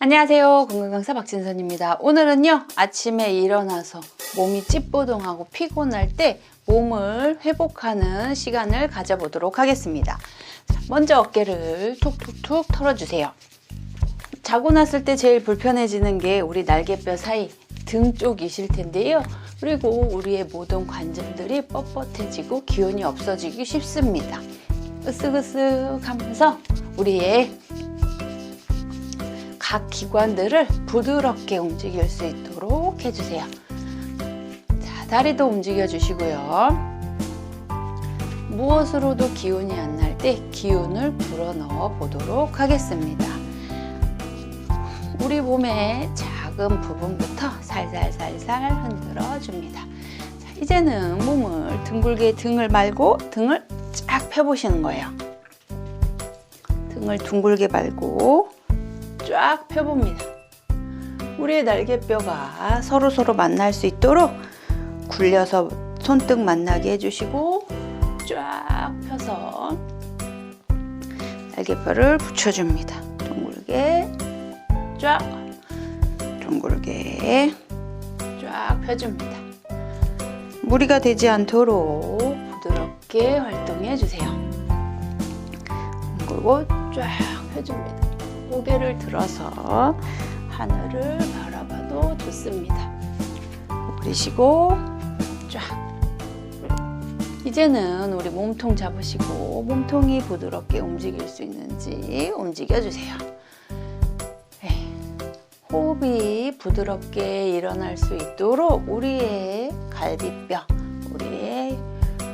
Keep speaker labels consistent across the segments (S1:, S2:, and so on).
S1: 안녕하세요. 건강강사 박진선입니다. 오늘은요, 아침에 일어나서 몸이 찌뿌둥하고 피곤할 때 몸을 회복하는 시간을 가져보도록 하겠습니다. 자, 먼저 어깨를 툭툭툭 털어주세요. 자고 났을 때 제일 불편해지는 게 우리 날개뼈 사이 등 쪽이실 텐데요. 그리고 우리의 모든 관절들이 뻣뻣해지고 기운이 없어지기 쉽습니다. 으쓱으쓱 하면서 우리의 각 기관들을 부드럽게 움직일 수 있도록 해주세요. 자, 다리도 움직여 주시고요. 무엇으로도 기운이 안 날 때 기운을 불어넣어 보도록 하겠습니다. 우리 몸의 작은 부분부터 살살살살 흔들어 줍니다. 자, 이제는 몸을 둥글게 등을 말고 등을 쫙 펴보시는 거예요. 등을 둥글게 말고 쫙 펴봅니다. 우리의 날개뼈가 서로 서로 만날 수 있도록 굴려서 손등 만나게 해주시고 쫙 펴서 날개뼈를 붙여줍니다. 둥글게 쫙 둥글게 쫙 펴줍니다. 무리가 되지 않도록 부드럽게 활동해 주세요. 둥글고 쫙 펴줍니다. 고개를 들어서 하늘을 바라봐도 좋습니다. 그리시고 쫙. 이제는 우리 몸통 잡으시고 몸통이 부드럽게 움직일 수 있는지 움직여 주세요. 네. 호흡이 부드럽게 일어날 수 있도록 우리의 갈비뼈, 우리의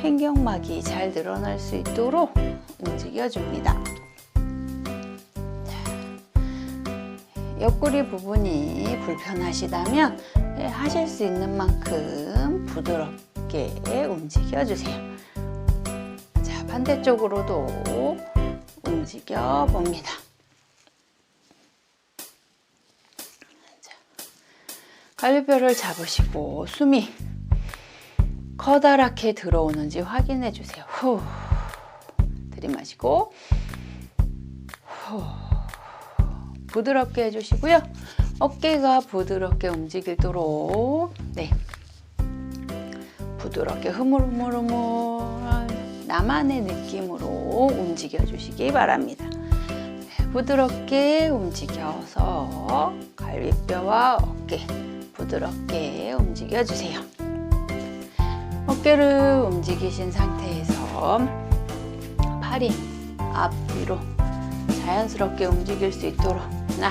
S1: 횡격막이 잘 늘어날 수 있도록 움직여 줍니다. 옆구리 부분이 불편하시다면 예, 하실 수 있는 만큼 부드럽게 움직여 주세요. 자, 반대쪽으로도 움직여 봅니다. 자, 갈비뼈를 잡으시고 숨이 커다랗게 들어오는지 확인해 주세요. 후. 들이마시고 후. 부드럽게 해주시고요. 어깨가 부드럽게 움직이도록 네 부드럽게 흐물흐물흐물 나만의 느낌으로 움직여 주시기 바랍니다. 네, 부드럽게 움직여서 갈비뼈와 어깨 부드럽게 움직여 주세요. 어깨를 움직이신 상태에서 팔이 앞뒤로 자연스럽게 움직일 수 있도록 하나,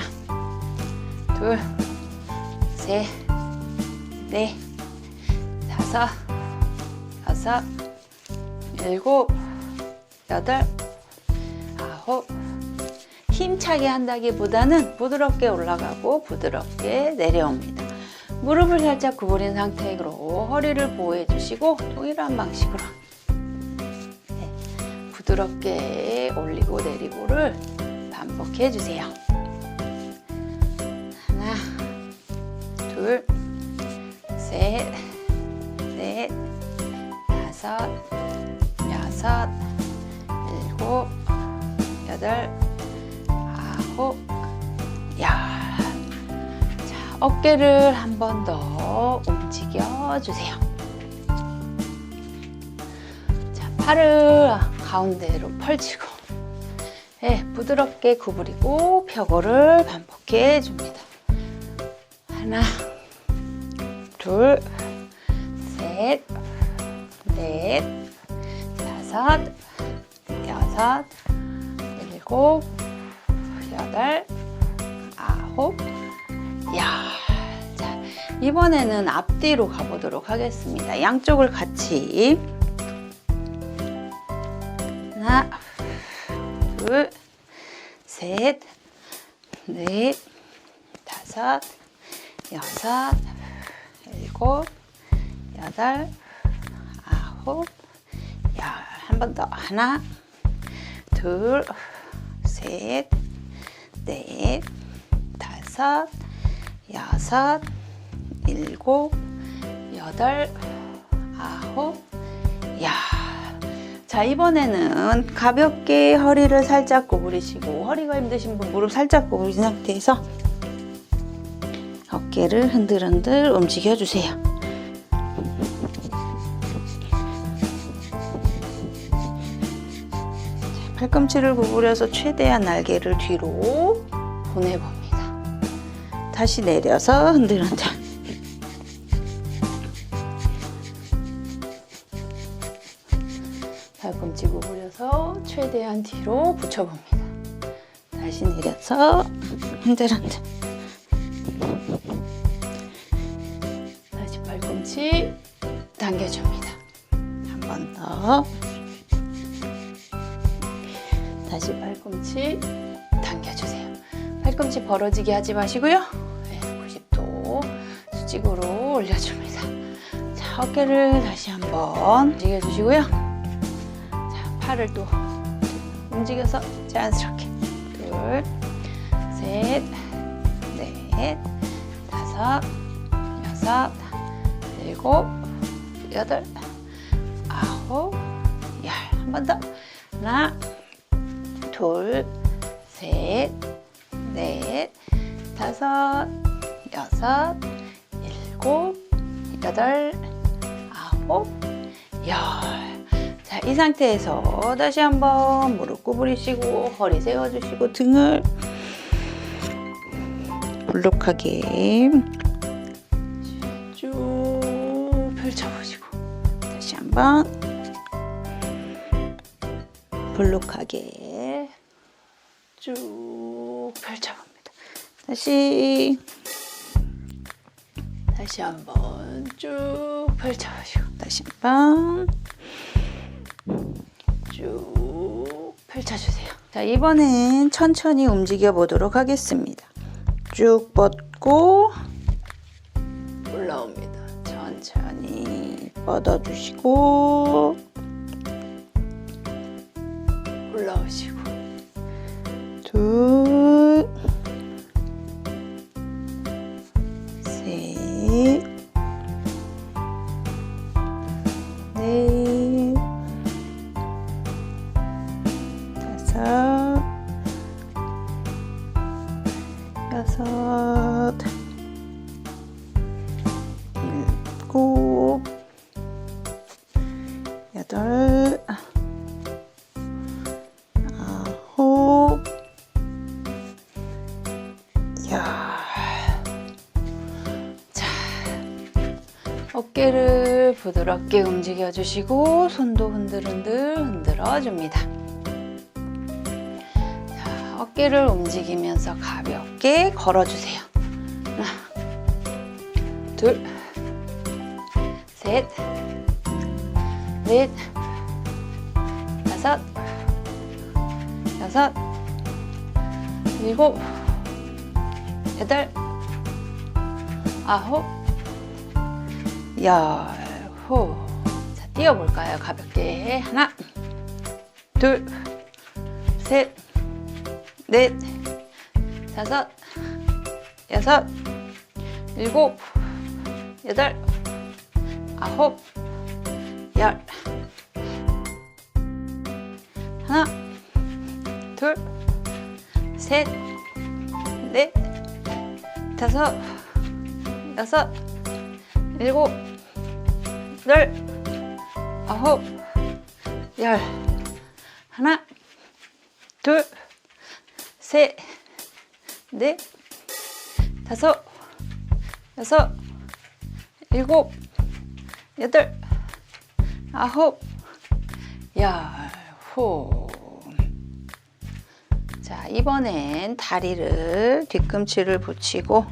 S1: 둘, 셋, 넷, 다섯, 여섯, 일곱, 여덟, 아홉. 힘차게 한다기보다는 부드럽게 올라가고 부드럽게 내려옵니다. 무릎을 살짝 구부린 상태로 허리를 보호해 주시고 동일한 방식으로 네, 부드럽게 올리고 내리고를 반복해 주세요. 둘, 셋, 넷, 다섯, 여섯, 일곱, 여덟, 아홉, 열. 자, 어깨를 한 번 더 움직여 주세요. 자, 팔을 가운데로 펼치고 네, 부드럽게 구부리고 펴고를 반복해 줍니다. 하나, 둘, 셋, 넷, 다섯, 여섯, 일곱, 여덟, 아홉, 열. 자, 이번에는 앞뒤로 가보도록 하겠습니다. 양쪽을 같이 하나, 둘, 셋, 넷, 다섯, 여섯, 일곱, 여덟, 아홉, 열. 한 번 더. 하나, 둘, 셋, 넷, 다섯, 여섯, 일곱, 여덟, 아홉, 열. 자, 이번에는 가볍게 허리를 살짝 구부리시고 허리가 힘드신 분 무릎 살짝 구부린 상태에서 어깨를 흔들흔들 움직여 주세요. 팔꿈치를 구부려서 최대한 날개를 뒤로 보내봅니다. 다시 내려서 흔들흔들. 팔꿈치 구부려서 최대한 뒤로 붙여봅니다. 다시 내려서 흔들흔들. 다시 당겨줍니다. 한 번 더. 다시 팔꿈치 당겨주세요. 팔꿈치 벌어지게 하지 마시고요. 네, 90도 수직으로 올려줍니다. 자, 어깨를 다시 한번 움직여 주시고요. 자, 팔을 또 움직여서 자연스럽게 둘, 셋, 넷, 다섯, 여섯, 일곱, 여덟, 아홉, 열. 한 번 더. 하나, 둘, 셋, 넷, 다섯, 여섯, 일곱, 여덟, 아홉, 열. 자, 이 상태에서 다시 한번 무릎 구부리시고 허리 세워주시고 등을 볼록하게 한번 볼록하게 쭉 펼쳐봅니다. 다시 다시 한번 쭉 펼쳐보시고 다시 한번 쭉 펼쳐주세요. 자 이번엔 천천히 움직여 보도록 하겠습니다. 쭉 뻗고 뻗어주시고 올라오시고. 둘, 부드럽게 움직여 주시고 손도 흔들흔들 흔들어 줍니다. 자, 어깨를 움직이면서 가볍게 걸어 주세요. 하나, 둘, 셋, 넷, 다섯, 여섯, 일곱, 여덟, 아홉, 열, 후. 자, 뛰어볼까요? 가볍게. 하나, 둘, 셋, 넷, 다섯, 여섯, 일곱, 여덟, 아홉, 열. 하나, 둘, 셋, 넷, 다섯, 여섯, 일곱, 여덟, 아홉, 열. 하나, 둘, 셋, 넷, 다섯, 여섯, 일곱, 여덟, 아홉, 열. 후. 자, 이번엔 다리를 뒤꿈치를 붙이고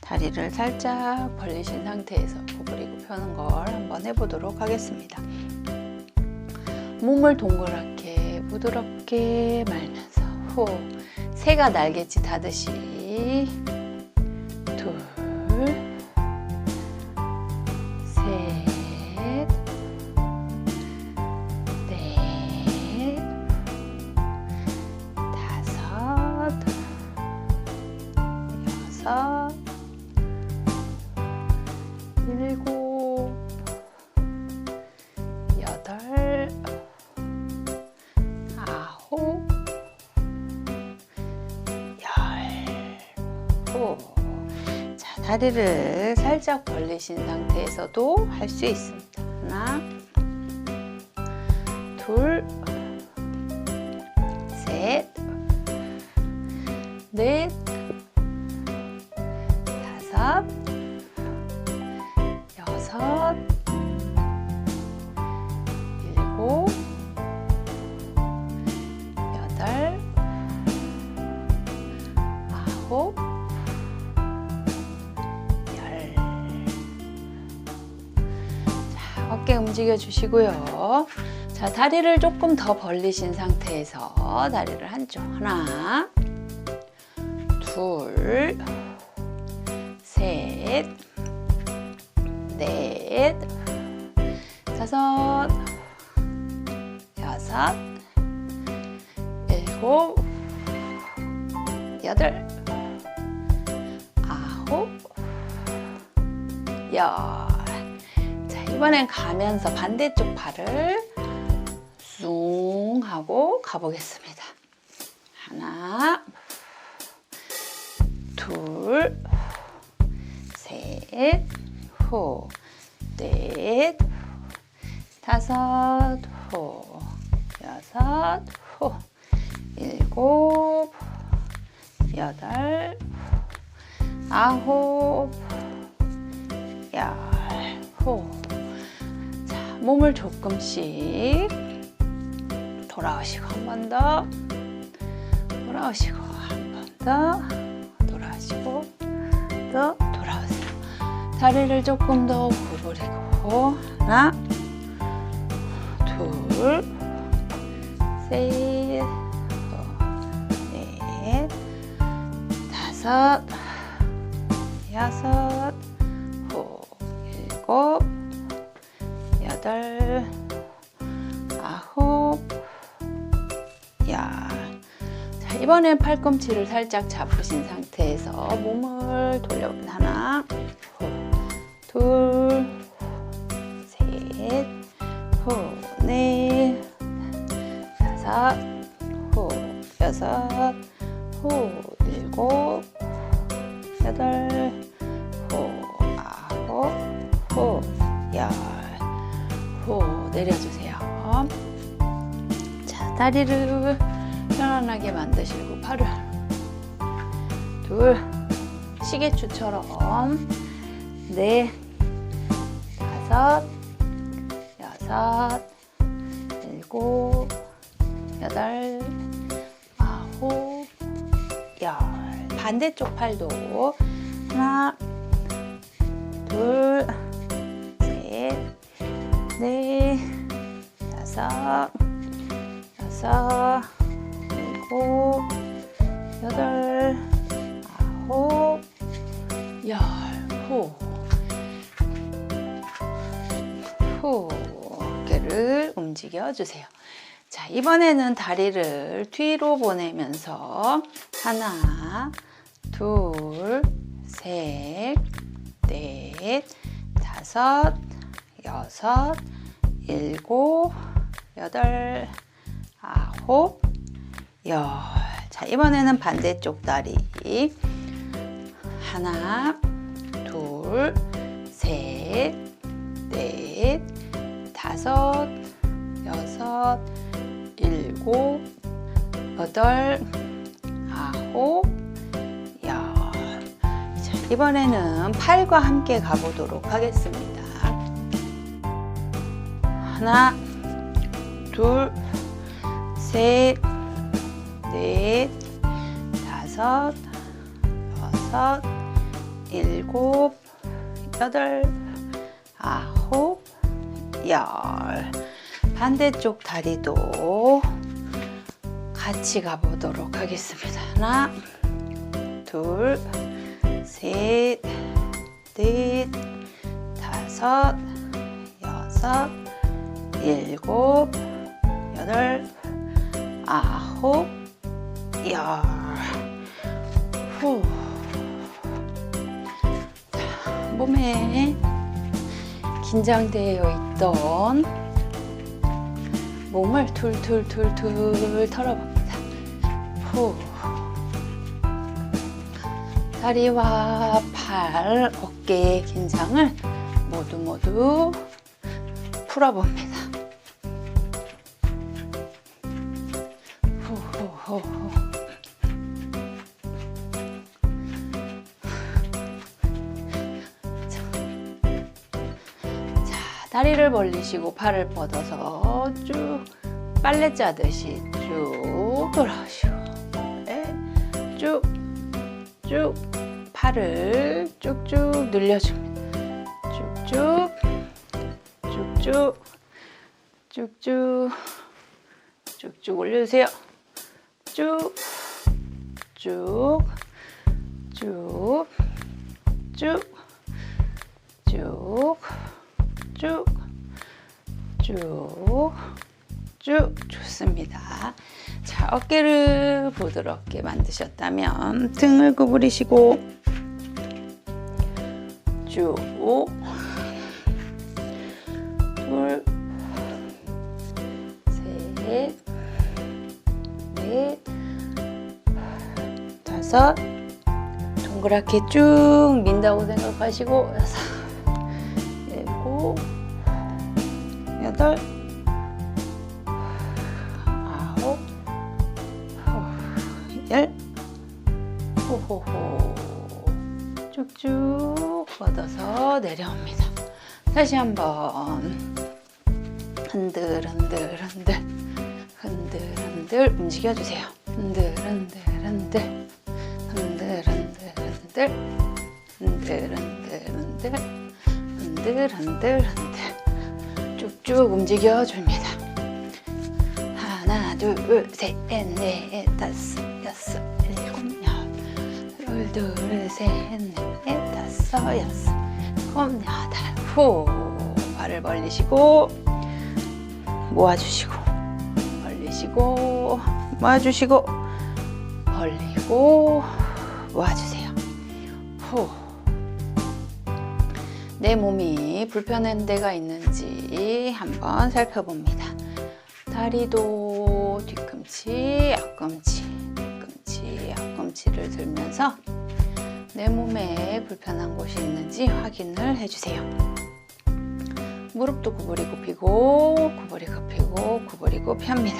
S1: 다리를 살짝 벌리신 상태에서 구부리고 펴는 걸 한번 해보도록 하겠습니다. 몸을 동그랗게 부드럽게 말면서 후 새가 날갯짓 하듯이 둘, 다리를 살짝 벌리신 상태에서도 할 수 있습니다. 하나, 둘, 셋, 넷, 다섯, 움직여 주시고요. 자, 다리를 조금 더 벌리신 상태에서 다리를 한쪽 하나, 둘, 셋, 넷, 다섯, 여섯, 일곱, 여덟, 아홉, 열. 자, 이번엔 가면서 반대쪽 발을 숭 하고 가보겠습니다. 하나, 둘, 셋, 호, 넷, 다섯, 호, 여섯, 호, 일곱, 여덟, 아홉, 열, 호. 자, 몸을 조금씩 돌아오시고 한 번 더, 돌아오시고 한 번 더, 돌아오시고 또 돌아오세요. 다리를 조금 더 구부리고 하나, 둘, 셋, 넷, 다섯, 여섯, 호, 일곱, 여덟, 아홉, 열. 자, 이번엔 팔꿈치를 살짝 잡으신 상태에서 몸을 돌려봅니다. 하나, 호, 둘, 셋, 호, 넷, 다섯, 호, 여섯, 다리를 편안하게 만드시고 팔을 둘 시계추처럼 넷 다섯 여섯 일곱 여덟 아홉 열. 반대쪽 팔도 하나 둘 셋 넷 다섯 여섯 일곱 여덟 후. 후. 어깨를 움직여 주세요. 자, 이번에는 다리를 뒤로 보내면서 하나, 둘, 셋, 넷, 다섯, 여섯, 일곱, 여덟, 아홉, 열. 자, 이번에는 반대쪽 다리. 하나, 둘, 셋, 넷, 다섯, 여섯, 일곱, 여덟, 아홉, 열. 자, 이번에는 팔과 함께 가보도록 하겠습니다. 하나, 둘, 셋, 넷, 다섯, 여섯, 일곱, 여덟, 아홉, 열. 반대쪽 다리도 같이 가보도록 하겠습니다. 하나, 둘, 셋, 넷, 다섯, 여섯, 일곱, 여덟, 아홉, 열. 후. 자, 몸에 긴장되어 있던 몸을 툴툴툴툴 털어봅니다. 후. 다리와 팔, 어깨의 긴장을 모두 모두 풀어봅니다. 자, 다리를 벌리시고 팔을 뻗어서 쭉 빨래 짜듯이 쭉 돌아오시고 네, 쭉, 쭉 팔을 쭉쭉 늘려줍니다. 쭉쭉, 쭉쭉, 쭉쭉, 쭉쭉 올려주세요. 쭉, 쭉, 쭉, 쭉, 쭉, 쭉, 쭉, 쭉 좋습니다. 자, 어깨를 부드럽게 만드셨다면 등을 구부리시고 쭉 다섯 동그랗게 쭉 민다고 생각하시고 여섯, 일곱, 여덟, 호호호. 쭉쭉 뻗어서 내려옵니다. 다시 한번. 흔들 흔들 흔들. 흔들 흔들. 움직여 주세요. 흔들 흔들 흔들 흔들 흔들 흔들 흔들 흔들 흔들 흔들 흔들. 쭉쭉 움직여 줍니다. 하나 둘셋넷 다섯 여섯 일곱 여덟 둘셋넷 다섯 여섯 일곱 여덟. 후. 발을 벌리시고 모아주시고 벌리시고 모아주시고 벌리고 모아주세요. 후. 내 몸이 불편한 데가 있는지 한번 살펴봅니다. 다리도 뒤꿈치, 앞꿈치, 뒤꿈치, 앞꿈치를 들면서 내 몸에 불편한 곳이 있는지 확인을 해주세요. 무릎도 구부리고 펴고 구부리고 펴고 구부리고 펴니다.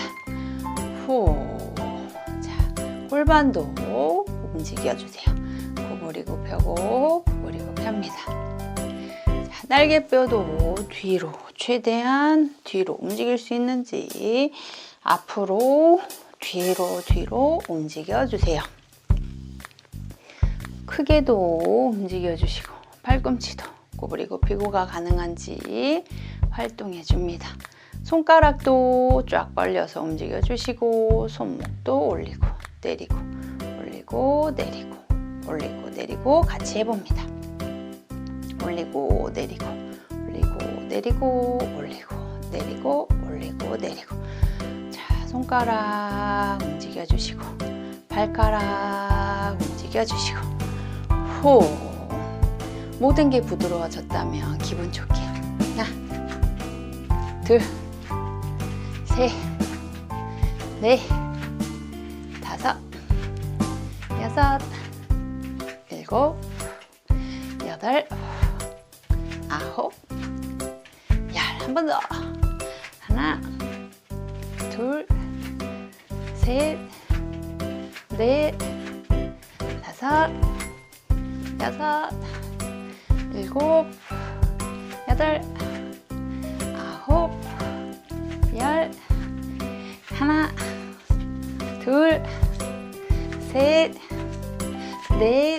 S1: 후. 자, 골반도 움직여주세요. 구부리고 펴고 구부리고 펴니다. 자, 날개뼈도 뒤로 최대한 뒤로 움직일 수 있는지 앞으로 뒤로 뒤로 움직여 주세요. 크게도 움직여 주시고 팔꿈치도 구부리고 피고가 가능한지 활동해 줍니다. 손가락도 쫙 벌려서 움직여 주시고 손목도 올리고 내리고 올리고 내리고 올리고 내리고 같이 해봅니다. 올리고 내리고 올리고 내리고 올리고 내리고 올리고 내리고. 자 손가락 움직여 주시고 발가락 움직여 주시고. 호 모든 게 부드러워졌다면 기분 좋게. 하나 둘셋넷 다섯 여섯 일곱 여덟 아홉 열. 한 번 더. 하나 둘 셋 넷 다섯 여섯 일곱 여덟 아홉 열. 하나 둘 셋 넷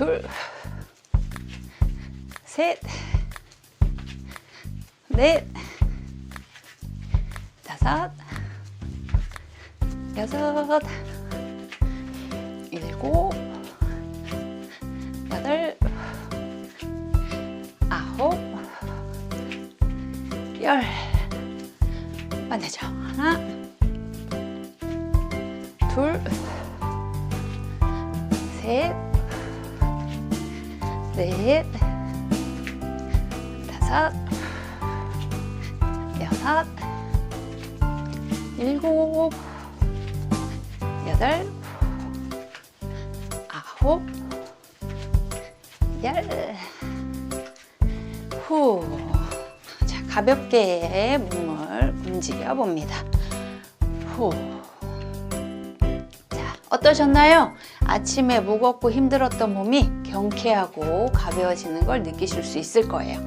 S1: 둘, 셋, 넷, 다섯, 여섯, 일곱, 여덟, 아홉, 열. 반대죠. 하나, 넷, 다섯, 여섯, 일곱, 여덟, 아홉, 열. 후. 자, 가볍게 몸을 움직여 봅니다. 후. 자, 어떠셨나요? 아침에 무겁고 힘들었던 몸이 경쾌하고 가벼워지는 걸 느끼실 수 있을 거예요.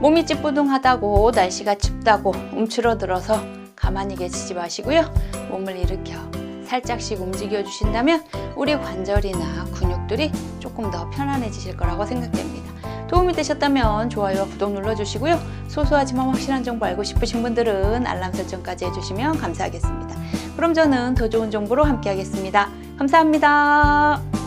S1: 몸이 찌뿌둥하다고 날씨가 춥다고 움츠러들어서 가만히 계시지 마시고요. 몸을 일으켜 살짝씩 움직여 주신다면 우리 관절이나 근육들이 조금 더 편안해지실 거라고 생각됩니다. 도움이 되셨다면 좋아요와 구독 눌러주시고요. 소소하지만 확실한 정보 알고 싶으신 분들은 알람 설정까지 해주시면 감사하겠습니다. 그럼 저는 더 좋은 정보로 함께 하겠습니다. 감사합니다.